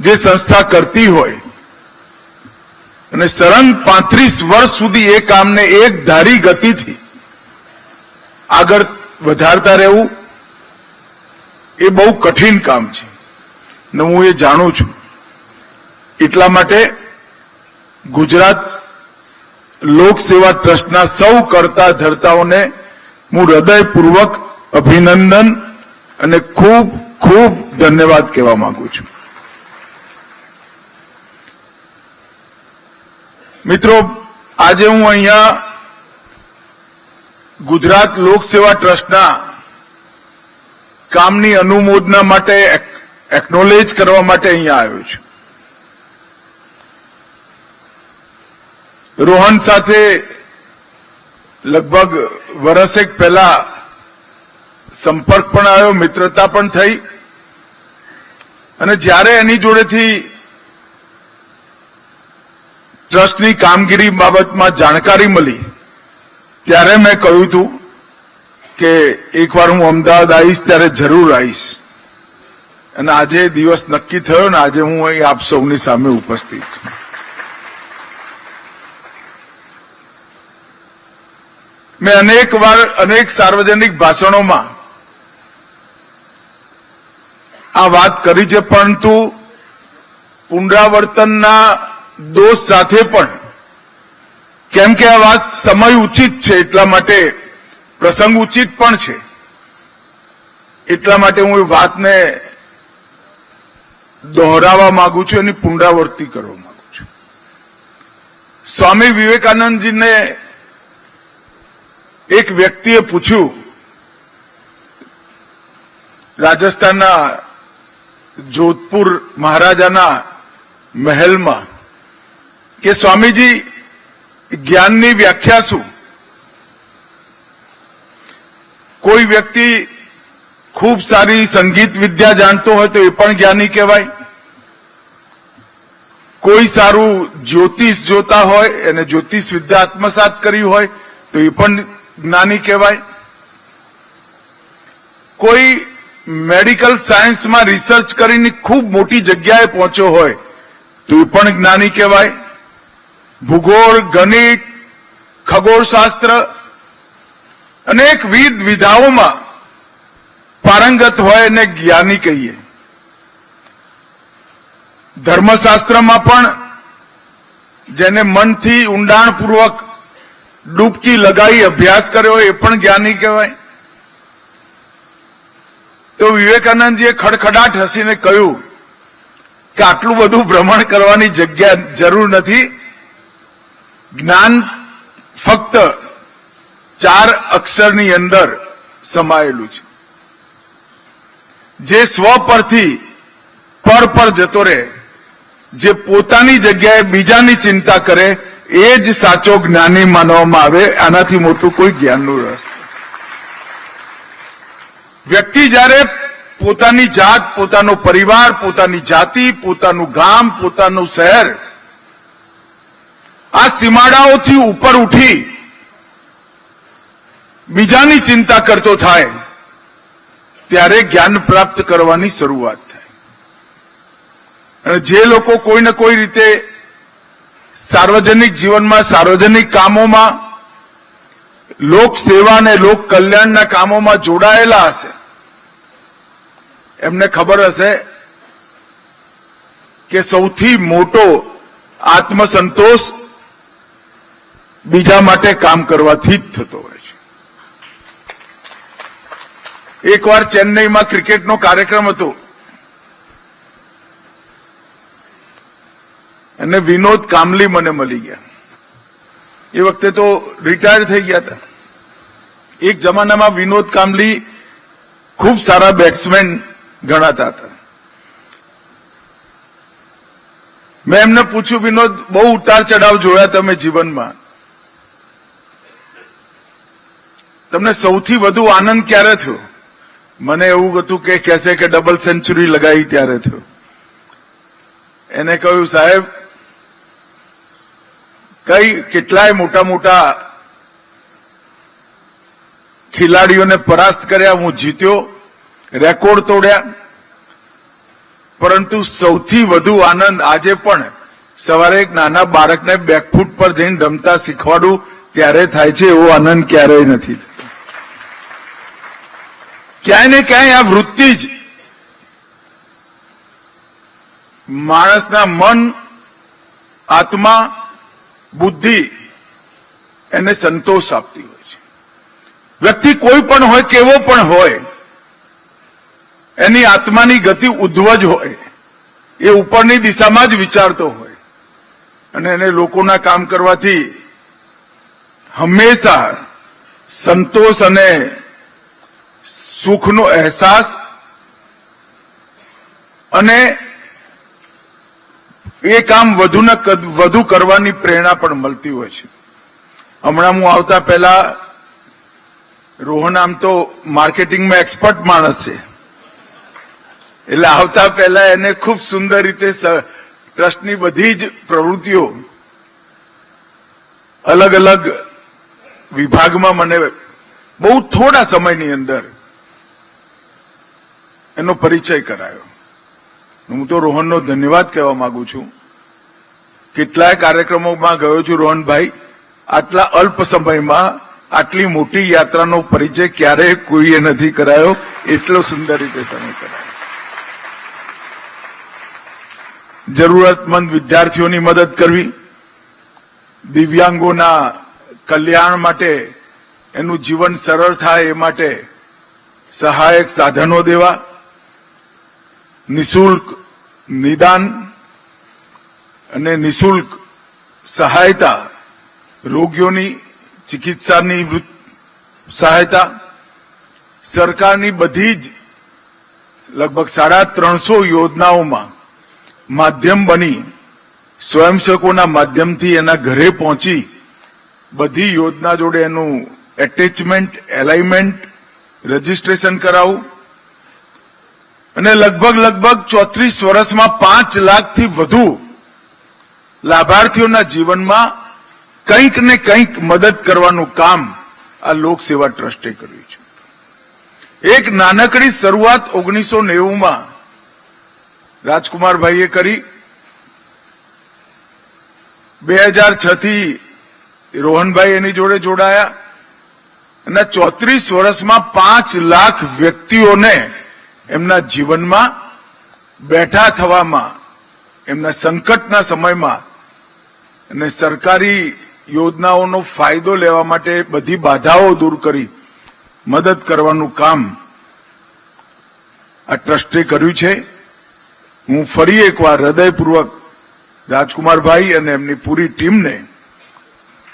જે સંસ્થા કરતી હોય. અને સળંગ પાંત્રીસ વર્ષ સુધી એ કામને એક ધારી ગતિથી આગળ વધારતા રહેવું એ બહુ કઠિન કામ છે. ને હું એ જાણું છું. એટલા માટે ગુજરાત લોકસેવા ટ્રસ્ટના સૌ કરતા ધરતાઓને હું હૃદયપૂર્વક અભિનંદન અને ખૂબ ખૂબ ધન્યવાદ કહેવા માંગુ છું. મિત્રો, આજે હું અહીંયા ગુજરાત લોકસેવા ટ્રસ્ટના કામની અનુમોદના માટે એકનોલેજ કરવા માટે અહીંયા આવ્યો છું. રોહન સાથે લગભગ વરસેક પહેલા સંપર્ક પણ આવ્યો, મિત્રતા પણ થઈ. અને જ્યારે એની જોડેથી ટ્રસ્ટની કામગીરી બાબતમાં જાણકારી મળી. ત્યારે મેં કહ્યું હતું કે એકવાર હું અમદાવાદ આવીશ ત્યારે જરૂર આવીશ. અને આજે દિવસ નક્કી થયો ને આજે હું અહીં આપ સૌની સામે ઉપસ્થિત છું. મેં અનેક વાર અનેક સાર્વજનિક ભાષણોમાં આ વાત કરી છે, પરંતુ પુનરાવર્તનના દોષ સાથે પણ. કેમ કે આ વાત સમય ઉચિત છે, એટલા માટે પ્રસંગ ઉચિત પણ છે. એટલા માટે હું એ વાતને દોહરાવા માંગુ છું, એની પુનરાવર્તિ કરવા માંગુ છું. સ્વામી વિવેકાનંદજીને એક વ્યક્તિએ પૂછ્યું, રાજસ્થાનના જોધપુર મહારાજાના મહેલમાં કે સ્વામીજી, જ્ઞાનની વ્યાખ્યા શું? કોઈ વ્યક્તિ ખૂબ સારી સંગીત વિદ્યા જાણતો હોય તો એ પણ જ્ઞાની કહેવાય. કોઈ સારું જ્યોતિષ જોતા હોય અને જ્યોતિષ વિદ્યા આત્મસાત કરી હોય, તો એ પણ જ્ઞાની કહેવાય. કોઈ મેડિકલ સાયન્સમાં રિસર્ચ કરીને ખૂબ મોટી જગ્યાએ પહોંચ્યો હોય, તો એ પણ જ્ઞાની કહેવાય. ભૂગોળ, ગણિત, ખગોળશાસ્ત્ર અનેકવિધ વિધાઓમાં પારંગત હોય એને જ્ઞાની કહીએ. ધર્મશાસ્ત્રમાં પણ જેને મનથી ઊંડાણપૂર્વક ડૂબકી લગાવી અભ્યાસ કર્યો એ પણ જ્ઞાની કહેવાય. તો વિવેકાનંદજીએ ખડખડાટ હસીને કહ્યું કે આટલું બધું ભ્રમણ કરવાની જગ્યા જરૂર નથી જ્ઞાન ફક્ત ચાર અક્ષરની અંદર સમાયેલું છે. જે સ્વ પરથી પર પર જતો રહે, જે પોતાની જગ્યાએ બીજાની ચિંતા કરે, એ જ સાચો જ્ઞાની માનવામાં આવે, આનાથી મોટું કોઈ જ્ઞાનનું રસ વ્યક્તિ જ્યારે પોતાની જાત, પોતાનો પરિવાર, પોતાની જાતિ, પોતાનું ગામ, પોતાનું શહેર આ સીમાડાઓથી ઉપર ઉઠી બીજાની ચિંતા કરતો થાય, ત્યારે જ્ઞાન પ્રાપ્ત કરવાની શરૂઆત થાય. અને જે લોકો કોઈ ને કોઈ રીતે સાર્વજનિક જીવનમાં, સાર્વજનિક કામોમાં, લોક સેવા અને લોક કલ્યાણના કામોમાં જોડાયેલા હશે, એમને ખબર હશે કે સૌથી મોટો આત્મસંતોષ બીજા માટે કામ કરવાથી જ થતો હોય છે. એકવાર ચેન્નઈમાં ક્રિકેટનો કાર્યક્રમ હતો. અને વિનોદ કામલી મને મળી ગયા. એ વખતે તો રિટાયર થઈ ગયા હતા. એક જમાનામાં વિનોદ કામલી ખૂબ સારા બેટ્સમેન ગણાતા હતા. મેં એમને પૂછ્યું, વિનોદ, બહુ ઉતાર ચઢાવ જોયા તમે જીવનમાં? તમને સૌથી વધુ આનંદ ક્યારે થયો? મને એવું હતું કે કહેશે કે ડબલ સેન્ચુરી લગાવી ત્યારે થયો. એને કહ્યું, સાહેબ, કઈ કેટલાય મોટા મોટા ખેલાડીઓને પરાસ્ત કર્યા, હું જીત્યો, રેકોર્ડ તોડ્યા. પરંતુ સૌથી વધુ આનંદ આજે પણ સવારે એક નાના બાળકને બેકફૂટ પર જઈને રમતા શીખવાડું ત્યારે થાય છે, એવો આનંદ ક્યારેય નથી થતો ક્યાંય ને ક્યાંય આ વૃત્તિ જ માણસના મન, આત્મા, બુદ્ધિ એને સંતોષ આપતી હોય છે. વ્યક્તિ કોઈ પણ હોય, કેવો પણ હોય, એની આત્માની ગતિ ઉદ્ધવજ હોય, એ ઉપરની દિશામાં જ વિચારતો હોય અને એને લોકોના કામ કરવાથી હંમેશા સંતોષ અને સુખનો અહેસાસ અને એ કામ વધુ ને કદ- વધુ કરવાની પ્રેરણા પણ મળતી હોય છે. હમણાં હું આવતા પહેલા રોહન આમ તો માર્કેટિંગમાં એક્સપર્ટ માણસ છે. એટલે આવતા પહેલા એને ખૂબ સુંદર રીતે ટ્રસ્ટની બધી જ પ્રવૃત્તિઓ અલગ અલગ વિભાગમાં મને બહુ થોડા સમયની અંદર એનો પરિચય કરાયો. હું તો રોહનનો ધન્યવાદ કહેવા માંગુ છું. કેટલાય કાર્યક્રમોમાં ગયો છું રોહનભાઈ. આટલા અલ્પ સમયમાં આટલી મોટી યાત્રાનો પરિચય ક્યારેય કોઈએ નથી કરાયો. એટલો સુંદર રીતે તમે કરાયો. જરૂરતમંદ વિદ્યાર્થીઓની મદદ કરવી. દિવ્યાંગોના કલ્યાણ માટે એનું જીવન સરળ થાય એ માટે સહાયક સાધનો દેવા. નિશુલ્ક નિદાન અને નિશુલ્ક સહાયતા રોગીઓની ચિકિત્સાની સહાયતા. સરકારની બધી જ લગભગ સાડા ત્રણસો યોજનાઓમાં માધ્યમ બની સ્વયંસેવકોના માધ્યમથી એના ઘરે પહોંચી બધી યોજના જોડે એનું એટેચમેન્ટ એલાઇમેન્ટ રજીસ્ટ્રેશન કરાવવું અને લગભગ લગભગ ચોત્રીસ વર્ષમાં પાંચ લાખથી વધુ લાભાર્થીઓના જીવનમાં કંઈક ને કંઈક મદદ કરવાનું કામ આ લોકસેવા ટ્રસ્ટે કર્યું છે. એક નાનકડી શરૂઆત ઓગણીસો નેવુંમાં રાજકુમારભાઈએ કરી. બે હજાર છ થી રોહનભાઈ એની જોડે જોડાયા. અને ચોત્રીસ વર્ષમાં પાંચ લાખ વ્યક્તિઓને એમના જીવનમાં બેઠા થવામાં, એમના સંકટના સમયમાં અને સરકારી યોજનાઓનો ફાયદો લેવા માટે બધી બાધાઓ દૂર કરી મદદ કરવાનું કામ આ ટ્રસ્ટે કર્યું છે. હું ફરી એકવાર હૃદયપૂર્વક રાજકુમારભાઈ અને એમની પૂરી ટીમને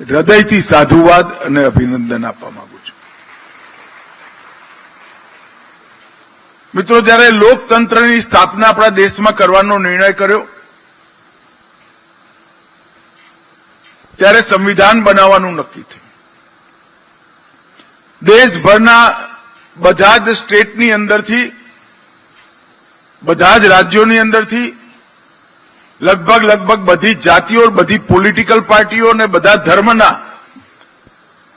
હૃદયથી સાધુવાદ અને અભિનંદન આપવા માંગુ છું મિત્રો, જ્યારે લોકતંત્રની સ્થાપના આપણા દેશમાં કરવાનો નિર્ણય કર્યો, ત્યારે સંવિધાન બનાવવાનું નક્કી થયું. દેશભરના બધા જ સ્ટેટની અંદરથી, બધા જ રાજ્યોની અંદરથી, લગભગ લગભગ બધી જાતિઓ, બધી પોલિટિકલ પાર્ટીઓ અને બધા ધર્મના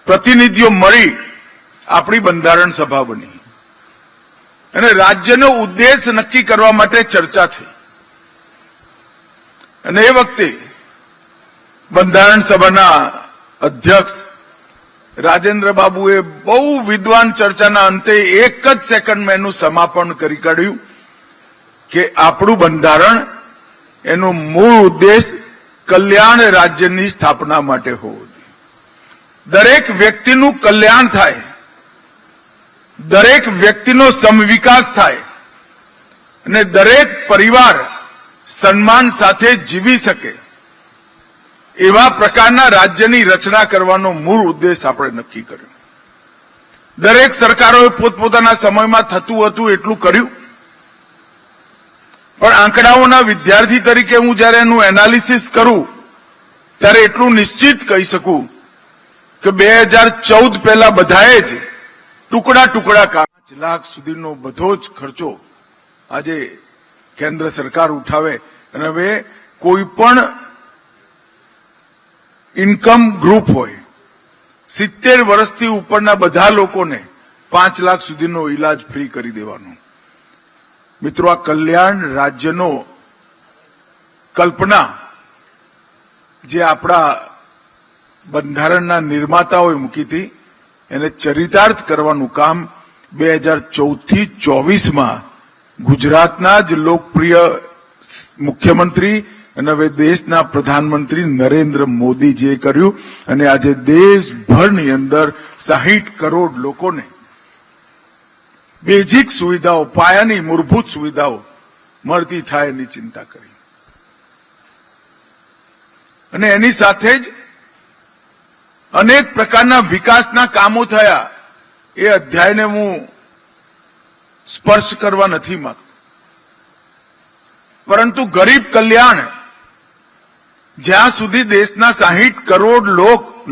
પ્રતિનિધિઓ મળી આપણી બંધારણ સભા બની. અને રાજ્યનો ઉદ્દેશ નક્કી કરવા માટે ચર્ચા થઈ. અને એ વખતે બંધારણ સભાના અધ્યક્ષ રાજેન્દ્ર બાબુએ બહુ વિદ્વાન ચર્ચાના અંતે એક જ સેકન્ડમાં એનું સમાપન કરી કાઢ્યું કે આપણું બંધારણ એનો મૂળ ઉદ્દેશ કલ્યાણ રાજ્યની સ્થાપના માટે હોવો જોઈએ. દરેક વ્યક્તિનું કલ્યાણ થાય દરેક વ્યક્તિનો સમવિકાસ થાય અને દરેક પરિવાર સન્માન સાથે જીવી શકે, એવા પ્રકારના રાજ્યની રચના કરવાનો મૂળ ઉદ્દેશ આપણે નક્કી કર્યો. દરેક સરકારોએ પોતપોતાના સમયમાં થતું હતું એટલું કર્યું. પણ આંકડાઓના વિદ્યાર્થી તરીકે હું જ્યારે એનું એનાલિસિસ કરું, ત્યારે એટલું નિશ્ચિત કહી શકું કે બે હજાર ચૌદ પહેલા બધાએ જ ટુકડા ટુકડા પાંચ લાખ સુધીનો બધો જ ખર્ચો આજે કેન્દ્ર સરકાર ઉઠાવે. અને હવે કોઈ પણ ઇન્કમ ગ્રુપ હોય, સિત્તેર વર્ષથી ઉપરના બધા લોકોને પાંચ લાખ સુધીનો ઈલાજ ફ્રી કરી દેવાનો. મિત્રો, આ કલ્યાણ રાજ્યનો કલ્પના જે આપણા બંધારણના નિર્માતાઓએ મૂકી હતી એને ચરિતાર્થ કરવાનું કામ બે હજાર ચૌદથી ચોવીસમાં ગુજરાતના જ લોકપ્રિય મુખ્યમંત્રી અને હવે દેશના પ્રધાનમંત્રી નરેન્દ્ર મોદીજીએ કર્યું અને આજે દેશભરની અંદર સાહીઠ કરોડ લોકોને બેઝિક સુવિધાઓ, પાયાની મૂળભૂત સુવિધાઓ મળતી થાય એની ચિંતા કરી. અને એની સાથે જ અનેક પ્રકારના વિકાસના કામો થયા. એ અધ્યાયને હું સ્પર્શ કરવા નથી માંગતો. પરંતુ ગરીબ કલ્યાણ, જ્યાં સુધી દેશના સાહીઠ કરોડ લોક-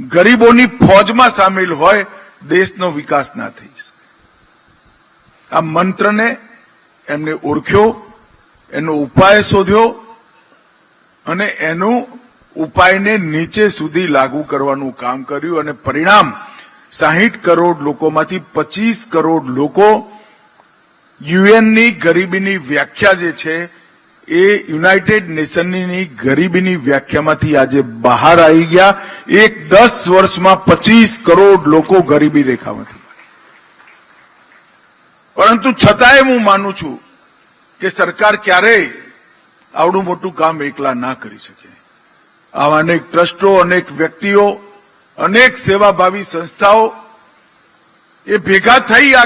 ગરીબોની ફોજમાં સામેલ હોય, દેશનો વિકાસ ના થઈ આ મંત્રને એમને ઓળખ્યો, એનો ઉપાય શોધ્યો, અને એનું ઉપાયને નીચે સુધી લાગુ કરવાનું કામ કર્યું અને પરિણામ સાહીઠ કરોડ લોકોમાંથી પચીસ કરોડ લોકો યુએનની ગરીબીની વ્યાખ્યા જે છે, એ યુનાઇટેડ નેશનની ગરીબીની વ્યાખ્યામાંથી આજે બહાર આવી ગયા. એક દસ વર્ષમાં પચીસ કરોડ લોકો ગરીબી રેખામાંથી. પરંતુ છતાંય હું માનું છું કે સરકાર ક્યારેય આવડું મોટું કામ એકલા ના કરી શકે. આવા અનેક ટ્રસ્ટો અનેક વ્યક્તિઓ અનેક સેવાભાવી સંસ્થાઓ એ ભેગા થઈ આ